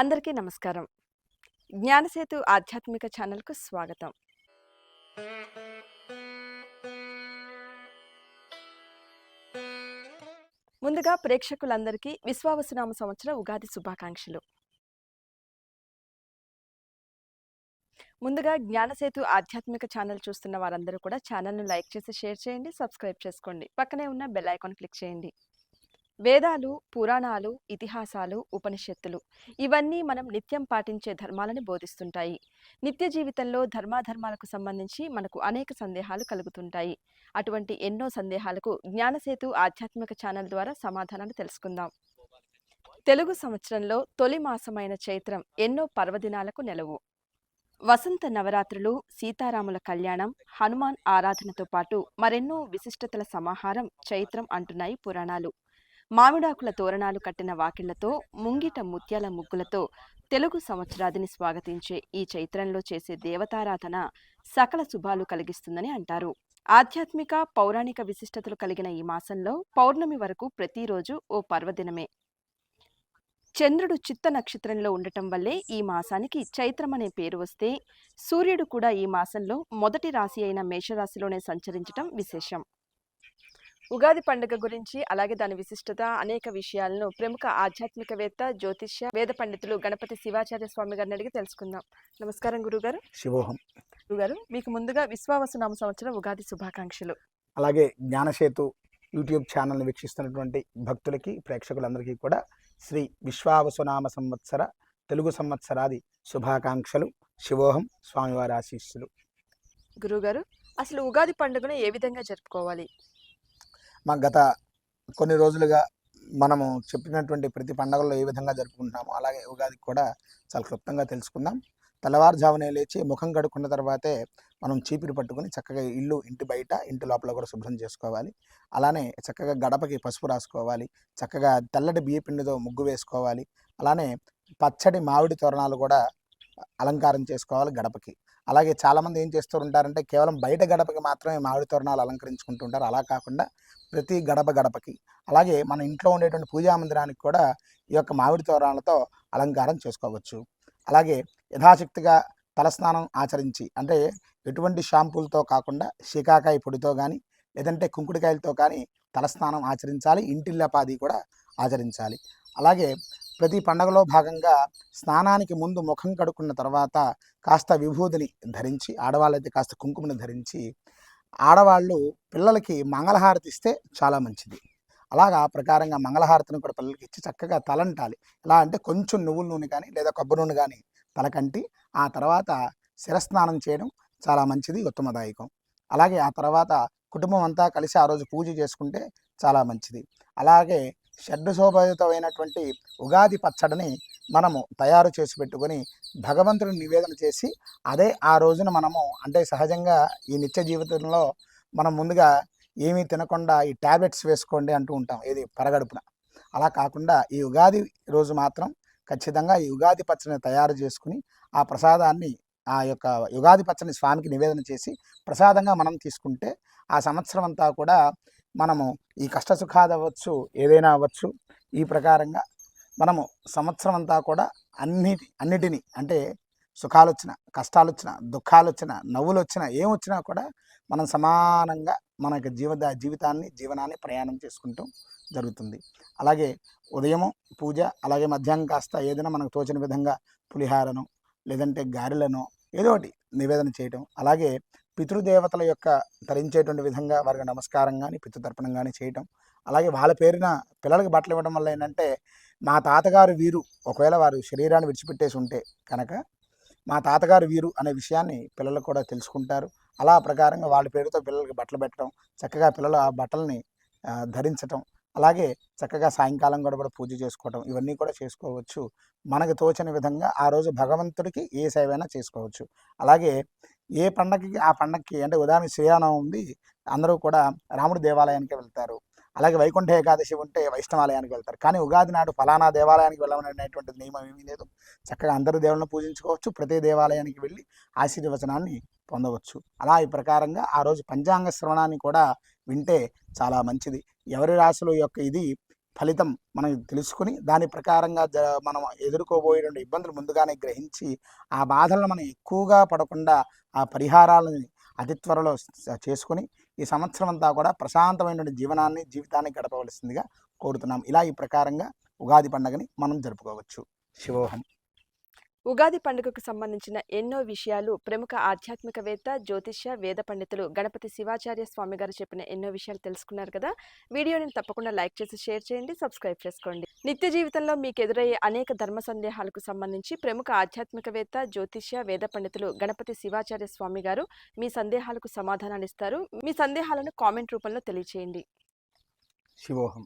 అందరికీ నమస్కారం. జ్ఞానసేతు ఆధ్యాత్మిక ఛానల్కు స్వాగతం. ముందుగా ప్రేక్షకులందరికీ విశ్వావసునామ సంవత్సర ఉగాది శుభాకాంక్షలు. ముందుగా జ్ఞానసేతు ఆధ్యాత్మిక ఛానల్ చూస్తున్న వారందరూ కూడా ఛానల్ను లైక్ చేసి షేర్ చేయండి సబ్స్క్రైబ్ చేసుకోండి. పక్కనే ఉన్న బెల్ ఐకాన్ క్లిక్ చేయండి. వేదాలు పురాణాలు ఇతిహాసాలు ఉపనిషత్తులు ఇవన్నీ మనం నిత్యం పాటించే ధర్మాలను బోధిస్తుంటాయి. నిత్య జీవితంలో ధర్మాధర్మాలకు సంబంధించి మనకు అనేక సందేహాలు కలుగుతుంటాయి. అటువంటి ఎన్నో సందేహాలకు జ్ఞానసేతు ఆధ్యాత్మిక ఛానల్ ద్వారా సమాధానాలు తెలుసుకుందాం. తెలుగు సంవత్సరంలో తొలి మాసమైన చైత్రం ఎన్నో పర్వదినాలకు నెలవు. వసంత నవరాత్రులు సీతారాముల కళ్యాణం హనుమాన్ ఆరాధనతో పాటు మరెన్నో విశిష్టతల సమాహారం చైత్రం అంటున్నాయి పురాణాలు. మామిడాకుల తోరణాలు కట్టిన వాకిళ్ళతో ముంగిట ముత్యాల ముగ్గులతో తెలుగు సంవత్సరాదిని స్వాగతించే ఈ చైత్రంలో చేసే దేవతారాధన సకల శుభాలు కలిగిస్తుందని అంటారు. ఆధ్యాత్మిక పౌరాణిక విశిష్టతలు కలిగిన ఈ మాసంలో పౌర్ణమి వరకు ప్రతిరోజు ఓ పర్వదినమే. చంద్రుడు చిత్త నక్షత్రంలో ఉండటం వల్లే ఈ మాసానికి చైత్రం అనే పేరు వస్తే సూర్యుడు కూడా ఈ మాసంలో మొదటి రాశి అయిన మేషరాశిలోనే సంచరించటం విశేషం. ఉగాది పండుగ గురించి అలాగే దాని విశిష్టత అనేక విషయాలను ప్రముఖ ఆధ్యాత్మికవేత్త జ్యోతిష్య వేద పండితులు గణపతి శివాచార్య స్వామి గారిని అడిగి తెలుసుకుందాం. నమస్కారం గురుగారు. శివోహం గురుగారు మీకు ముందుగా విశ్వావసునామ సంవత్సరం ఉగాది శుభాకాంక్షలు. అలాగే జ్ఞానసేతు యూట్యూబ్ ఛానల్ని వీక్షిస్తున్నటువంటి భక్తులకి ప్రేక్షకులందరికీ కూడా శ్రీ విశ్వావసునామ సంవత్సర తెలుగు సంవత్సరాది శుభాకాంక్షలు. శివోహం స్వామివారి ఆశీస్సులు. గురుగారు అసలు ఉగాది పండుగను ఏ విధంగా జరుపుకోవాలి? మా గత కొన్ని రోజులుగా మనము చెప్పినటువంటి ప్రతి పండగల్లో ఏ విధంగా జరుపుకుంటున్నామో అలాగే ఉగాది కూడా చాలా క్లుప్తంగా తెలుసుకుందాం. తెల్లవారుజామునే లేచి ముఖం కడుక్కున్న తర్వాతే మనం చీపిరి పట్టుకుని చక్కగా ఇల్లు ఇంటి బయట ఇంటి లోపల కూడా శుభ్రం చేసుకోవాలి. అలానే చక్కగా గడపకి పసుపు రాసుకోవాలి. చక్కగా తెల్లటి బియ్య పిండితో ముగ్గు వేసుకోవాలి. అలానే పచ్చడి మామిడి తోరణాలు కూడా అలంకారం చేసుకోవాలి గడపకి. అలాగే చాలామంది ఏం చేస్తూ ఉంటారంటే కేవలం బయట గడపకి మాత్రమే మామిడి తోరణాలు అలంకరించుకుంటుంటారు. అలా కాకుండా ప్రతి గడప గడపకి. అలాగే మన ఇంట్లో ఉండేటువంటి పూజా మందిరానికి కూడా ఈ యొక్క మామిడి తోరణాలతో అలంకారం చేసుకోవచ్చు. అలాగే యథాశక్తిగా తలస్నానం ఆచరించి అంటే ఎటువంటి షాంపూలతో కాకుండా శీకాకాయ పొడితో కానీ లేదంటే కుంకుడుకాయలతో కానీ తలస్నానం ఆచరించాలి. ఇంటిల్లపాది కూడా ఆచరించాలి. అలాగే ప్రతి పండగలో భాగంగా స్నానానికి ముందు ముఖం కడుక్కున్న తర్వాత కాస్త విభూతిని ధరించి ఆడవాళ్ళైతే కాస్త కుంకుమని ధరించి ఆడవాళ్ళు పిల్లలకి మంగళహారతి ఇస్తే చాలా మంచిది. అలాగా ఆ ప్రకారంగా మంగళహారతిని కూడా పిల్లలకి ఇచ్చి చక్కగా తలంటాలి. ఎలా అంటే కొంచెం నువ్వుల నూనె కానీ లేదా కొబ్బరి నూనె కానీ తలకంటి ఆ తర్వాత శిరస్నానం చేయడం చాలా మంచిది ఉత్తమదాయకం. అలాగే ఆ తర్వాత కుటుంబం అంతా కలిసి ఆ రోజు పూజ చేసుకుంటే చాలా మంచిది. అలాగే షడ్శోభితమైనటువంటి ఉగాది పచ్చడిని మనము తయారు చేసి పెట్టుకొని భగవంతుడిని నివేదన చేసి అదే ఆ రోజున మనము అంటే సహజంగా ఈ నిత్య జీవితంలో మనం ముందుగా ఏమీ తినకుండా ఈ ట్యాబ్లెట్స్ వేసుకోండి అంటూ ఉంటాం ఏది పరగడుపున. అలా కాకుండా ఈ ఉగాది రోజు మాత్రం ఖచ్చితంగా ఈ ఉగాది పచ్చడిని తయారు చేసుకుని ఆ ప్రసాదాన్ని ఆ యొక్క యుగాది పచ్చని స్వామికి నివేదన చేసి ప్రసాదంగా మనం తీసుకుంటే ఆ సంవత్సరం అంతా కూడా మనము ఈ కష్ట ఏదైనా అవ్వచ్చు ఈ ప్రకారంగా మనము సంవత్సరం అంతా కూడా అన్నిటి అన్నిటినీ అంటే సుఖాలు వచ్చిన కష్టాలు వచ్చిన దుఃఖాలు వచ్చిన నవ్వులు వచ్చిన ఏం వచ్చినా కూడా మనం సమానంగా మన యొక్క జీవిత జీవితాన్ని జీవనాన్ని ప్రయాణం చేసుకుంటూ జరుగుతుంది. అలాగే ఉదయము పూజ అలాగే మధ్యాహ్నం కాస్త ఏదైనా మనకు తోచిన విధంగా పులిహారను లేదంటే గారెలను ఏదో ఒకటి నివేదన చేయటం అలాగే పితృదేవతల యొక్క ధరించేటువంటి విధంగా వారికి నమస్కారం కానీ పితృతర్పణం కానీ చేయటం అలాగే వాళ్ళ పేరున పిల్లలకి బట్టలు ఇవ్వడం వల్ల ఏంటంటే మా తాతగారు వీరు ఒకవేళ వారు శరీరాన్ని విడిచిపెట్టేసి ఉంటే కనుక మా తాతగారు వీరు అనే విషయాన్ని పిల్లలు కూడా తెలుసుకుంటారు. అలా ప్రకారంగా వాళ్ళ పేరుతో పిల్లలకి బట్టలు పెట్టడం చక్కగా పిల్లలు ఆ బట్టలని ధరించటం అలాగే చక్కగా సాయంకాలం కూడా కూడా పూజ చేసుకోవడం ఇవన్నీ కూడా చేసుకోవచ్చు. మనకు తోచిన విధంగా ఆ రోజు భగవంతుడికి ఏ సేవైనా చేసుకోవచ్చు. అలాగే ఏ పండగకి ఆ పండగకి అంటే ఉదాహరణ శ్రీరామం ఉంది. అందరూ కూడా రాముడి దేవాలయానికి వెళ్తారు. అలాగే వైకుంఠ ఏకాదశి ఉంటే వైష్ణవాలయానికి వెళ్తారు. కానీ ఉగాది నాడు ఫలానా దేవాలయానికి వెళ్ళమనేటువంటి నియమం ఏమీ లేదు. చక్కగా అందరి దేవుళ్ళని పూజించుకోవచ్చు. ప్రతి దేవాలయానికి వెళ్ళి ఆశీర్వచనాన్ని పొందవచ్చు. అలా ఈ ప్రకారంగా ఆ రోజు పంచాంగ శ్రవణాన్ని కూడా వింటే చాలా మంచిది. ఎవరి రాశుల యొక్క ఇది ఫలితం మనం తెలుసుకుని దాని ప్రకారంగా జ మనం ఎదుర్కోబోయేటువంటి ఇబ్బందులు ముందుగానే గ్రహించి ఆ బాధలను మనం ఎక్కువగా పడకుండా ఆ పరిహారాలని అతి త్వరలో చేసుకుని చేసుకొని ఈ సంవత్సరం అంతా కూడా ప్రశాంతమైనటువంటి జీవనాన్ని జీవితాన్ని గడపవలసిందిగా కోరుతున్నాం. ఇలా ఈ ప్రకారంగా ఉగాది పండుగని మనం జరుపుకోవచ్చు. శివోహం. ఉగాది పండుగకు సంబంధించిన ఎన్నో విషయాలు ప్రముఖ ఆధ్యాత్మికవేత్త జ్యోతిష్య వేద పండితులు గణపతి శివాచార్య స్వామి గారు చెప్పిన ఎన్నో విషయాలు తెలుసుకున్నారు కదా. వీడియోని తప్పకుండా లైక్ చేసి షేర్ చేయండి సబ్స్క్రైబ్ చేసుకోండి. నిత్య జీవితంలో మీకు ఎదురయ్యే అనేక ధర్మ సందేహాలకు సంబంధించి ప్రముఖ ఆధ్యాత్మికవేత్త జ్యోతిష్య వేద పండితులు గణపతి శివాచార్య స్వామి గారు మీ సందేహాలకు సమాధానాలు ఇస్తారు. మీ సందేహాలను కామెంట్ రూపంలో తెలియచేయండి. శివోహం.